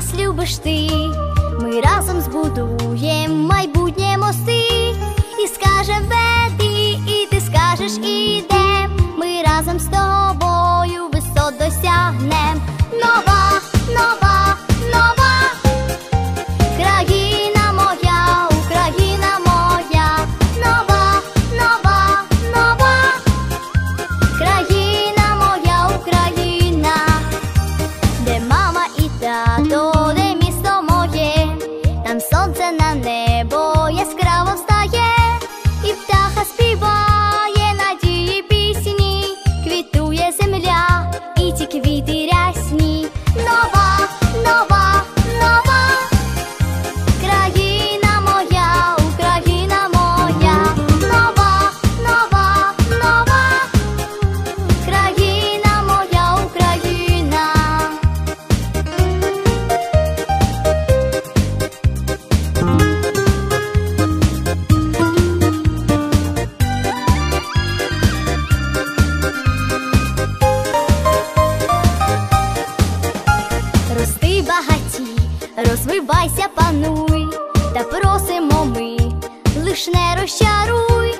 нас любиш ти. Ми разом збудуємо майбутнє мости. І скажем веди, і ти скажеш іде. Ми разом з тобою висот досягнем. Нова, 存在なんで розвивайся, пануй, та просимо ми, лиш не розчаруй.